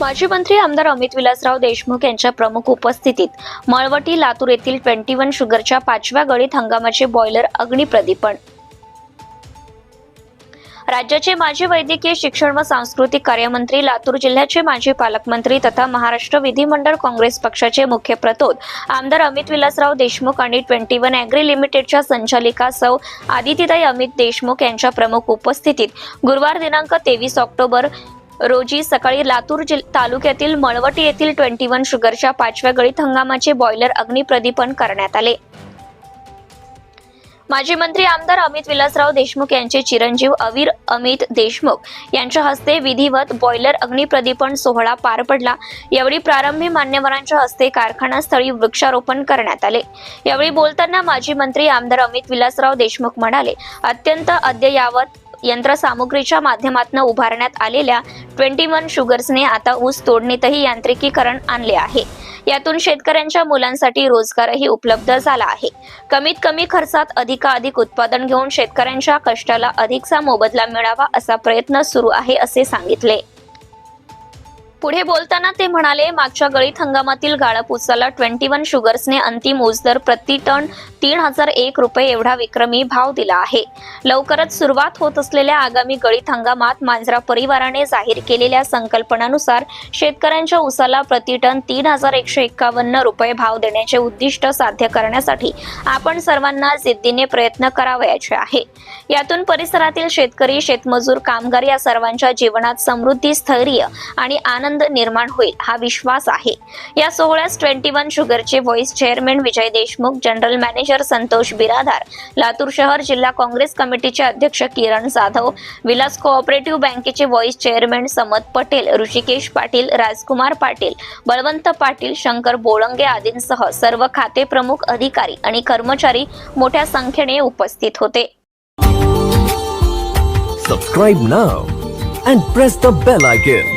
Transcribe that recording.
माजी मंत्री आमदार अमित विलासराव देशमुख यांच्या प्रमुख उपस्थितीत मळवटी लातूर येथील ट्वेंटी वन शुगरच्या पाचव्या गळीत हंगामाचे बॉयलर अग्निप्रदीपण राज्याचे माजी वैद्यकीय शिक्षण व सांस्कृतिक कार्यमंत्री लातूर जिल्ह्याचे माजी पालकमंत्री तथा महाराष्ट्र विधिमंडळ काँग्रेस पक्षाचे मुख्य प्रतोद आमदार अमित विलासराव देशमुख आणि ट्वेंटी वन अॅग्री लिमिटेडच्या संचालिका सौ आदितीताई अमित देशमुख यांच्या प्रमुख उपस्थितीत गुरुवार दिनांक तेवीस ऑक्टोबर रोजी सकाळी लातूर तालुक्यातील मळवटी येथील ट्वेंटी वन शुगरच्या पाचव्या गळीत हंगामाचे बॉयलर अग्निप्रदीपन करण्यात आले. माजी मंत्री आमदार अमित विलासराव देशमुख यांचे चिरंजीव अवीर अमित देशमुख यांच्या हस्ते विधिवत बॉयलर अग्निप्रदीपन सोहळा पार पडला. यावेळी प्रारंभी मान्यवरांच्या हस्ते कारखानास्थळी वृक्षारोपण करण्यात आले. यावेळी बोलताना माजी मंत्री आमदार अमित विलासराव देशमुख म्हणाले अत्यंत अद्ययावत यंत्रसामुग्रीच्या माध्यमातून उभारण्यात आलेल्या ट्वेंटी वन शुगर्सने आता ऊस तोडणीतही यांत्रिकीकरण आणले आहे. यातून शेतकऱ्यांच्या मुलांसाठी रोजगारही उपलब्ध झाला आहे. कमीत कमी खर्चात अधिकाधिक उत्पादन घेऊन शेतकऱ्यांच्या कष्टाला अधिकचा मोबदला मिळावा असा प्रयत्न सुरू आहे असे सांगितले. पुढे बोलताना ते म्हणाले मागच्या गळीत हंगामातील गाळप ट्वेंटी वन शुगर्सने अंतिम ऊस प्रति टन तीन हजार एक रुपये एवढा विक्रमी भाव दिला आहे. लवकरच सुरुवात होत असलेल्या आगामी गळीत हंगामात मांजरा परिवाराने जाहीर केलेल्या संकल्पनानुसार शेतकऱ्यांच्या उसाला प्रति टन तीन हजार एकशे एक्कावन्न रुपये भाव देण्याचे उद्दिष्ट साध्य करण्यासाठी आपण सर्वांना जिद्दीने प्रयत्न करावयाचे आहे. यातून परिसरातील शेतकरी शेतमजूर कामगार या सर्वांच्या जीवनात समृद्धी स्थैर्य आणि आनंद निर्माण होईल हा विश्वास आहे. या सोहळ्यास twenty one शुगरचे vice chairman Vijay Deshmukh general manager Santosh Biradar Latur शहर जिल्हा काँग्रेस कमिटीचे अध्यक्ष किरण जाधव विलास कोऑपरेटिव्ह बँकेचे व्हॉइस चेअरमॅन समत पटेल ऋषिकेश पाटील राजकुमार पाटील बळवंत पाटील शंकर बोळंगे आदींसह सर्व खाते प्रमुख अधिकारी आणि कर्मचारी मोठ्या संख्येने उपस्थित होते. Subscribe now and press the bell icon